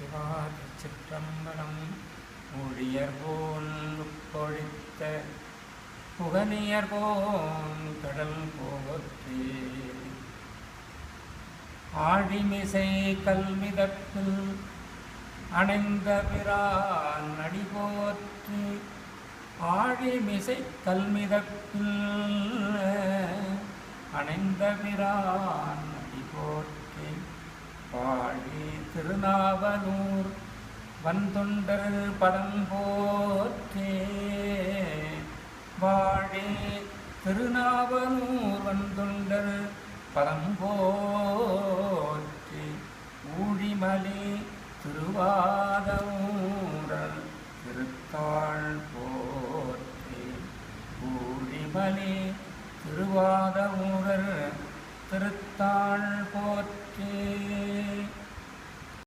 சிவா சிற்றம்பலம் ஊழியர் புகனியர்போன் கடல் போவத்தே. ஆழிமிசை கல்மிதப்பில் அணைந்த பிரான் அடி போற்றி. ஆழிமிசை கல்மிதப்பில் அணைந்த பிரான் அடி போற்றி. திருநாவலூர் வந்தொண்டர் பதம் போற்றே. வாழே திருநாவலூர் வந்தொண்டர் பதம் போற்றி. ஊழிமலி திருவாதூரல் திருத்தாள் போற்றி. ஊழிமலி திருவாதூரர் திருத்தாள் போற்றே.